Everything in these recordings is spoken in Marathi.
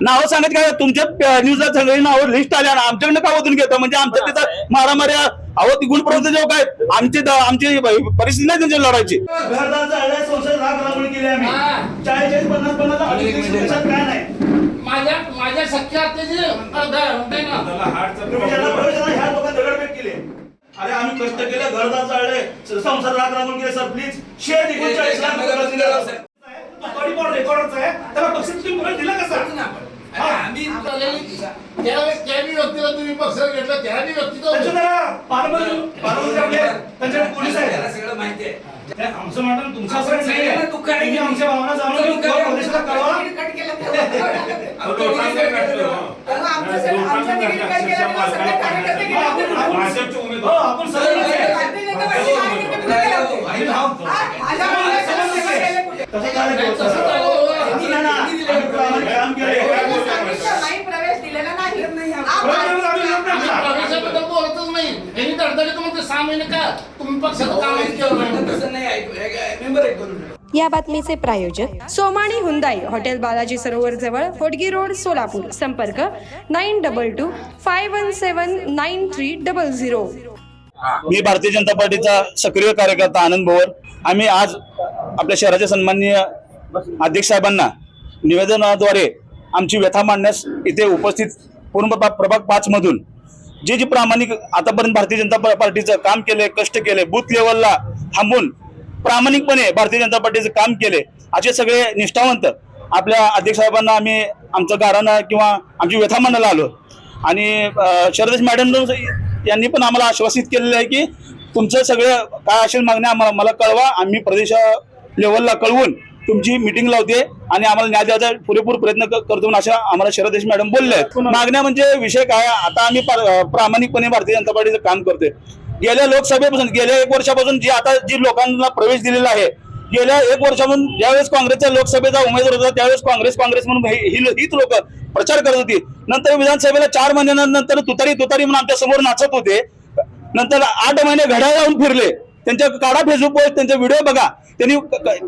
नावं सांगत काय? तुमच्या न्यूजला सगळी नावं लिस्ट आल्या आणि आमच्याकडनं का ओतून घेतो? म्हणजे आमच्या तिथं मारामारी अहो ती गुणप्रवृत्ती जो काय आमची आमची परिस्थिती नाही त्यांची लढायची. माझ्या माझ्या सख्या अरे आम्ही कष्ट केले घरदार जाळले. संसार राग रांगोळी केले सर प्लीज शेअर एकोणचाळीस लाख रेकॉर्डच आहे. त्याला बक्षीस दिलं कसं आम्ही त्यावेळी त्याही व्यक्तीला तुम्ही पक्षात घेतलं पारंपरिक आपले त्यांच्याकडे पोलीस त्याला सगळं माहिती आहे आमचं मॅडम तुमचं आपण असं नाही आहे. आमच्या भावना जाणून पोलिसाला कळवा कट केलं अहो, तो लोकांना कळलं. तेव्हा आमचं सगळं- आमचं तिकीट कट केलं तेव्हा सगळे कार्यकर्ते गेले. आपण- हो, आपण सगळे भारतीय जनता पार्टी कार्यकर्ते कुठे गेले होते? आम्ही आहोत. हा? आल्यामुळे सगळं सगळं गेले कुठे? तसं काय नाही तसं होत. चालू आहे. तसं नाही ना. आम्ही प्रामाणिक काम केले. त्यांनी सांगितलं नाही प्रवेश दिलेला नाही हा, प्रवेश आम्ही देत नाही आम्ही ना. प्रवेशाबद्दल बोलतच नाही यांनी धडधडीत म्हणते सहा महिने का तुम्ही पक्षाचं काम केलं नाही? तसं नाही ऐकू. मेंबर एक करून या बातमीचे प्रायोजक सोमाणी हुंदाई हॉटेल बालाजी सरोवर जवळ होडगी रोड सोलापूर. संपर्क nine double two five one seven nine three double zero. मी भारतीय जनता पार्टीचा सक्रिय कार्यकर्ता आनंद भोवर. आम्ही आज आपल्या शहराचे सन्माननीय अध्यक्ष साहेबांना निवेदनाद्वारे आमची व्यथा मांडण्यास इथे उपस्थित पूर्ण प्रभाग पाच मधून जे जे प्रामाणिक आतापर्यंत भारतीय जनता पार्टीचं काम केले कष्ट केले बूथ लेवलला थांबून प्रामाणिकपणे भारतीय जनता पार्टीचं काम केले असे सगळे निष्ठावंत आपल्या अध्यक्ष साहेबांना आम्ही आमचं गाराणं किंवा आमची व्यथा म्हणायला आलो. आणि शरदेश मॅडम यांनी पण आम्हाला आश्वासित केलेलं आहे की तुमचं सगळं काय असेल मागण्या आम्हाला मला कळवा आम्ही प्रदेश लेवलला कळवून तुमची मिटिंग लावते आणि आम्हाला न्याय द्यायचा पुरेपूर प्रयत्न करतो म्हणून अशा आम्हाला शरदेश मॅडम बोलले आहेत. मागण्या म्हणजे विषय काय आता आम्ही प्रामाणिकपणे भारतीय जनता पार्टीचं काम करतोय. गेल्या लोकसभेपासून गेल्या एक वर्षापासून जी आता जी लोकांना प्रवेश दिलेला आहे गेल्या एक वर्षापासून ज्यावेळेस काँग्रेसच्या लोकसभेचा उमेदवार होता त्यावेळेस काँग्रेस काँग्रेस म्हणून ही ही- हीच लोक प्रचार करत होती. नंतर विधानसभेला चार महिन्यानंतर तुतारी तुतारी म्हणून आमच्यासमोर नाचत होते. नंतर आठ महिने घड्याळ लावून फिरले. त्यांच्या काढा फेसबुकवर त्यांचे व्हिडिओ बघा. त्यांनी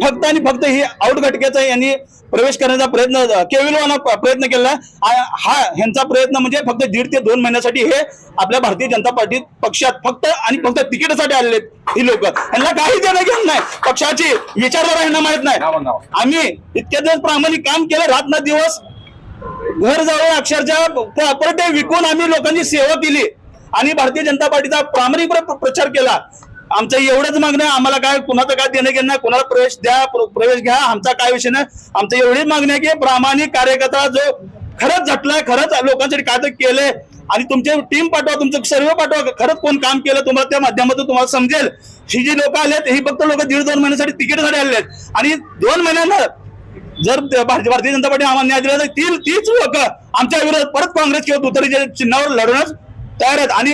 फक्त आणि फक्त ही आउट घटकेचा यांनी प्रवेश करण्याचा प्रयत्न केविलवाना प्रयत्न केला. हा ह्यांचा प्रयत्न म्हणजे फक्त दीड ते दोन महिन्यासाठी हे आपल्या भारतीय जनता पार्टी पक्षात फक्त आणि फक्त तिकीटासाठी आलेले ही लोक. यांना काही देणं घेणं नाही. पक्षाची विचारधारा यांना माहीत नाही. आम्ही इतक्या दिवस प्रामाणिक काम केलं रात ना दिवस घर जाऊन अक्षरशः प्रॉपर्टी विकून आम्ही लोकांची सेवा केली आणि भारतीय जनता पार्टीचा प्रामाणिकपणे प्र- प्रचार केला. आमचं एवढंच मागणं आम्हाला काय कुणाचं काय देणं घेणं नाही, कुणाला प्रवेश द्या प्रवेश घ्या. आमचा काय विषय नाही. आमचं एवढीच मागणी आहे की प्रामाणिक कार्यकर्ता जो खरंच झटलाय खरंच लोकांसाठी काय तर केलंय आणि तुमचे टीम पाठवा तुमचं सर्व पाठवा. खरंच कोण काम केलं तुम्हाला त्या माध्यमातून तुम्हाला समजेल. ही जी लोक आलेत ही फक्त लोक दीड दोन महिन्यासाठी तिकीटसाठी आले आहेत आणि दोन महिन्यानं जर भारतीय जनता पार्टी आम्हाला न्याय दिला तर ती तीच लोक आमच्या विरोधात परत काँग्रेस किंवा तुतारीच्या चिन्हावर लढवण्यास तयार आहेत. आणि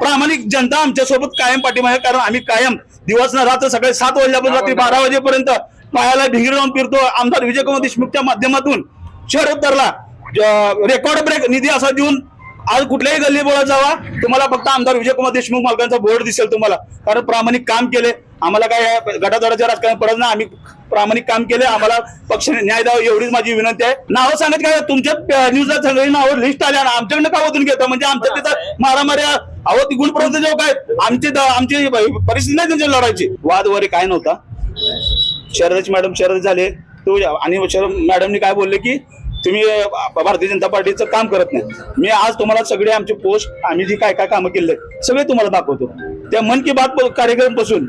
प्रामाणिक जनता आमच्यासोबत कायम पाठिंबा आहे. कारण आम्ही कायम दिवस न रात्र सकाळी सात वाजल्यापासून रात्री बारा वाजेपर्यंत पायाला भिंगरी लावून फिरतो आमदार विजयकुमार देशमुखच्या माध्यमातून शहर उत्तरला रेकॉर्ड ब्रेक निधी असा देऊन आज कुठल्याही गल्ली बोळात जावा. तुम्हाला फक्त आमदार विजयकुमार देशमुख मालकांचा बोर्ड दिसेल तुम्हाला. कारण प्रामाणिक काम केले. आम्हाला काय या गटातटाच्या राजकारण पडत नाही. आम्ही प्रामाणिक काम केले. आम्हाला पक्षाने न्याय द्यावा एवढीच माझी विनंती आहे. नावं सांगत काय? तुमच्या न्यूजला सगळी नावं लिस्ट आल्या आणि आमच्याकडनं का ओतून घेतो? म्हणजे आमच्या तिथं मारामारी अहो ती गुणप्रवृत्ती जो काय आमची आमची परिस्थिती नाही त्यांची लढायची. वाद वगैरे काय नव्हता. शरदची मॅडम शरद झाले. तो आणि शरद मॅडमनी काय बोलले की तुम्ही भारतीय जनता पार्टीचं काम करत नाही. मी आज तुम्हाला सगळे आमचे पोस्ट आम्ही जी काय काय कामं केले सगळे तुम्हाला दाखवतो. त्या मन की बात कार्यक्रमपासून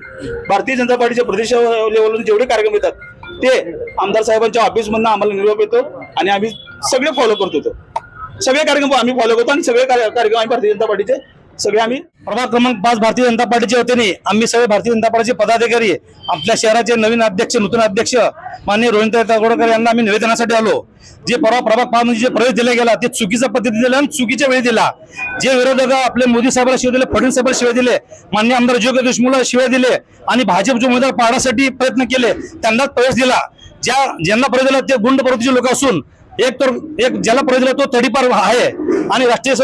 भारतीय जनता पार्टीच्या प्रदेश लेवलवरून जेवढे कार्यक्रम येतात ते आमदार साहेबांच्या ऑफिसमधनं आम्हाला निरोप येतो आणि आम्ही सगळे फॉलो करतो होतो. सगळे कार्यक्रम आम्ही फॉलो करतो आणि सगळे कार्य- कार्यक्रम आम्ही भारतीय जनता पार्टीचे सगळे आम्ही प्रभाग क्रमांक पाच भारतीय जनता पार्टीच्या वतीने आम्ही सगळे भारतीय जनता पार्टीचे पदाधिकारी आपल्या शहराचे नवीन अध्यक्ष नूतन अध्यक्ष माननीय रोहित तळगोडकर यांना आम्ही निवेदनासाठी आलो. जे परवा प्रभाग पाच म्हणजे जे प्रवेश दिला गेला ते चुकीच्या पद्धतीने दिला आणि चुकीच्या वेळी दिला. जे विरोधक आपले मोदी साहेबांना शिव दिले फडणवीस साहेबांना शिवाय दिले मान्य आमदार जोगे देशमुखला शिवाय दिले आणि भाजपचे उमेदवार पाडण्यासाठी प्रयत्न केले त्यांनाच प्रवेश दिला. ज्या ज्यांना प्रवेश दिला ते गुंड प्रवृत्तीचे लोक असून एक तर एक ज्याला प्रवेश दिला तो तडीपार आहे. आणि राष्ट्रीय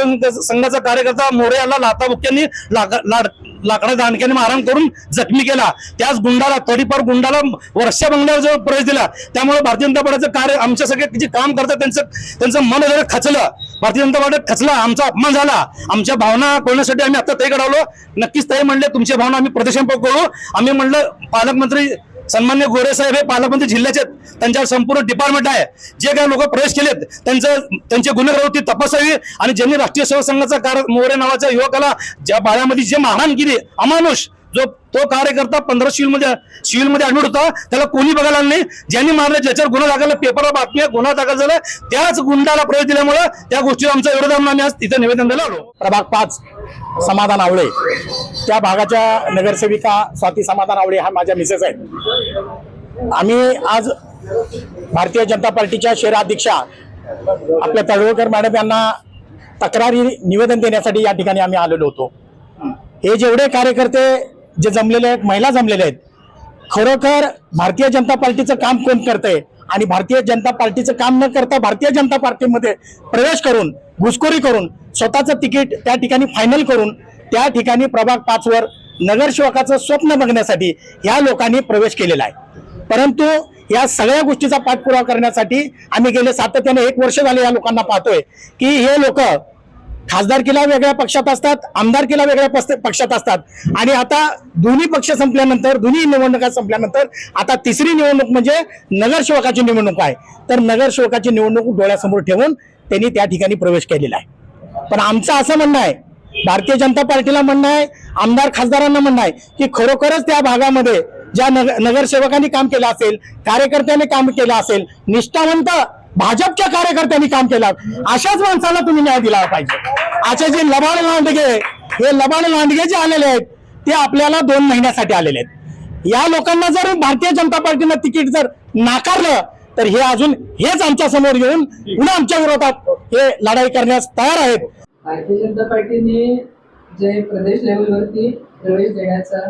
संघाचा कार्यकर्ता मोरे याला लाताबुक्यांनी लाड- लाकडा दांडक्याने मारहाण करून जखमी केला. त्याच गुंडाला तडीपार गुंडाला वर्षा बंगल्यावर जो प्रवेश दिला त्यामुळे भारतीय जनता पार्टीचं कार्य आमच्या सगळे जे काम करतात त्यांचं त्यांचं मन जरा खचलं. भारतीय जनता पार्टीत खचला आमचा अपमान झाला. आमच्या भावना कळण्यासाठी आम्ही आता तय आलो नक्कीच तय म्हणले तुमच्या भावना आम्ही प्रदर्शन करू. आम्ही म्हणलं पालकमंत्री सन्मान्य गोरे साहेब हे पालकमंत्री जिल्ह्याचे आहेत. त्यांच्यावर संपूर्ण डिपार्टमेंट आहे जे काही लोक प्रवेश केलेत त्यांचं त्यांचे गुन्हेगारी तपासावी आणि ज्यांनी राष्ट्रीय सेवा संघाचा कार मोरे नावाच्या युवकाला ज्या बाळामध्ये जे मारहाण केली अमानुष जो तो कार्यकर्ता पंधरा सिव्हिलमध्ये सिव्हिलमध्ये ऍडमिट होता त्याला कोणी बघायला नाही. ज्यांनी मारलं ज्याच्यावर गुन्हा दाखल पेपरवर बातमी गुन्हा दाखल झाला त्याच गुंडाला प्रवेश दिल्यामुळे त्या गोष्टीवर आमचा विरोध आम्ही आज तिथे निवेदन द्यायला आलो. प्रभाग पाच समाधान आवळे. त्या भागाच्या नगरसेविका स्वाती समाधान आवळे हा माझ्या मिसेस आहेत. आम्ही आज भारतीय जनता पार्टीच्या शहराध्यक्षा आपल्या तळवळकर मॅडम यांना तक्रारी निवेदन देण्यासाठी या ठिकाणी आम्ही आलेलो होतो. हे जेवढे कार्यकर्ते जे जमलेले आहेत महिला जमलेल्या आहेत खरोखर भारतीय जनता पार्टीचं काम कोण करतंय? आणि भारतीय जनता पार्टीचं काम न करता भारतीय जनता पार्टीमध्ये प्रवेश करून घुसखोरी करून स्वतःचं तिकीट त्या ठिकाणी फायनल करून त्या ठिकाणी प्रभाग पाचवर नगरसेवकाचं स्वप्न बघण्यासाठी ह्या लोकांनी प्रवेश केलेला आहे. परंतु या सगळ्या गोष्टीचा पाठपुरावा करण्यासाठी आम्ही गेले सातत्याने एक वर्ष झाले या लोकांना पाहतोय की हे लोक खासदारकीला वेगळ्या पक्षात असतात आमदारकीला वेगळ्या पक्षात असतात. आणि आता दोन्ही पक्ष संपल्यानंतर दोन्ही निवडणुका संपल्यानंतर आता तिसरी निवडणूक म्हणजे नगरसेवकाची निवडणूक आहे. तर नगरसेवकाची निवडणूक डोळ्यासमोर ठेवून त्यांनी त्या ठिकाणी प्रवेश केलेला आहे. पण आमचं असं म्हणणं आहे भारतीय जनता पार्टीला म्हणणं आहे आमदार खासदारांना म्हणणं आहे की खरोखरच त्या भागामध्ये ज्या नग नगरसेवकांनी काम केलं असेल कार्यकर्त्यांनी काम केलं असेल निष्ठावंत भाजपच्या कार्यकर्त्यांनी काम केलं. अशाच माणसाला तुम्ही न्याय दिला पाहिजे. असे जे लबाड लांडगे हे लबाड लांडगे जे आलेले आहेत ते आपल्याला दोन महिन्यासाठी आलेले आहेत. या लोकांना जर भारतीय जनता पार्टीनं तिकीट जर नाकारलं तर हे अजून हेच आमच्यासमोर येऊन पुन्हा आमच्या विरोधात हे लढाई करण्यास तयार आहेत. भारतीय जनता पार्टीने जे प्रदेश लेवलवरती प्रवेश देण्याचा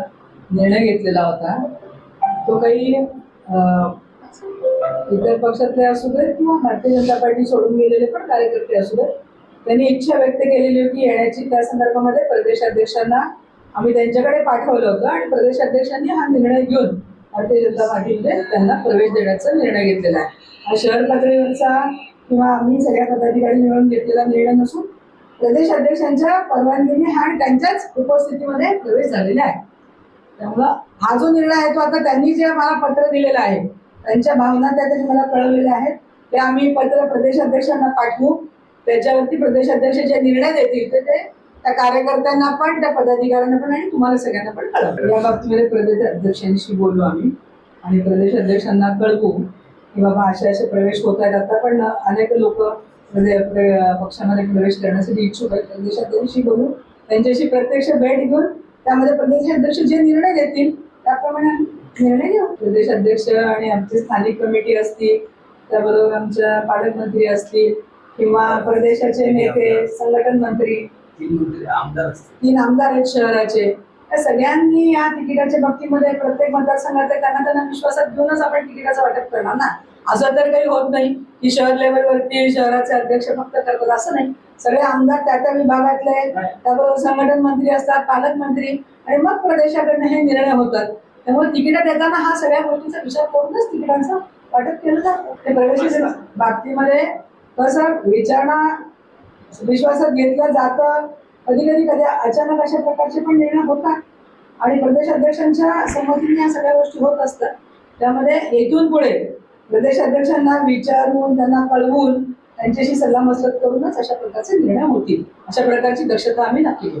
निर्णय घेतलेला होता तो काही इतर पक्षातले असू देत किंवा भारतीय जनता पार्टी सोडून गेलेले पण कार्यकर्ते असू देत त्यांनी इच्छा व्यक्त केलेली होती येण्याची. त्या संदर्भामध्ये प्रदेशाध्यक्षांना आम्ही त्यांच्याकडे पाठवलं होतं आणि प्रदेशाध्यक्षांनी हा निर्णय घेऊन भारतीय जनता पार्टीमध्ये त्यांना प्रवेश देण्याचा निर्णय घेतलेला आहे. हा शहर पातळीवरचा किंवा आम्ही सगळ्या पदाधिकारी मिळून घेतलेला निर्णय नसून प्रदेश अध्यक्षांच्या परवानगीने हा त्यांच्याच उपस्थितीमध्ये प्रवेश झालेला आहे. त्यामुळं हा जो निर्णय आहे तो आता त्यांनी जे मला पत्र दिलेलं आहे त्यांच्या भावना त्या त्यांनी मला कळवलेल्या आहेत. ते आम्ही पत्र प्रदेशाध्यक्षांना पाठवू. त्याच्यावरती प्रदेशाध्यक्ष जे निर्णय देतील ते ते त्या कार्यकर्त्यांना पण त्या पदाधिकाऱ्यांना पण आणि तुम्हाला सगळ्यांना पण कळवू या बाबतीमध्ये प्रदेश अध्यक्षांशी बोलू आम्ही आणि प्रदेश अध्यक्षांना कळवू की बाबा असे असे प्रवेश होत आहेत. आता पण अनेक लोक म्हणजे पक्षामध्ये प्रवेश करण्यासाठी इच्छुक आहेत. प्रदेशाध्यक्षांशी बोलू. त्यांच्याशी प्रत्यक्ष भेट घेऊन त्यामध्ये प्रदेशाध्यक्ष जे निर्णय देतील त्याप्रमाणे निर्णय घेऊ. प्रदेशाध्यक्ष आणि आमची स्थानिक कमिटी असतील त्याबरोबर आमच्या पालकमंत्री असतील किंवा प्रदेशाचे नेते संघटन मंत्री तीन मंत्री आमदार आहेत शहराचे. या सगळ्यांनी या तिकिटाच्या बाबतीमध्ये प्रत्येक मतदारसंघातले त्यांना त्यांना विश्वासात घेऊनच आपण तिकिटाचं वाटप करणार ना? असं तर काही होत नाही की शहर लेवलवरती शहराचे अध्यक्ष फक्त करतात असं नाही. सगळे आमदार त्या त्या विभागातले त्याबरोबर संघटन मंत्री असतात पालकमंत्री आणि मग प्रदेशाकडनं हे निर्णय होतात. त्यामुळे तिकीट देताना हा सगळ्या गोष्टीचा विचार करूनच तिकिटांचं वाटप केलं जातं. ते प्रवेशाच्या बाबतीमध्ये कसं विचारणा विश्वासात घेतलं जातं कधी कधी कधी अचानक अशा प्रकारचे पण निर्णय होतात. आणि प्रदेशाध्यक्षांच्या संमतीने या सगळ्या गोष्टी होत असतात. त्यामध्ये येथून पुढे प्रदेशाध्यक्षांना विचारून त्यांना कळवून त्यांच्याशी सल्लामसलत करूनच अशा प्रकारचे निर्णय होतील. अशा प्रकारची दक्षता आम्ही नक्की घेऊ.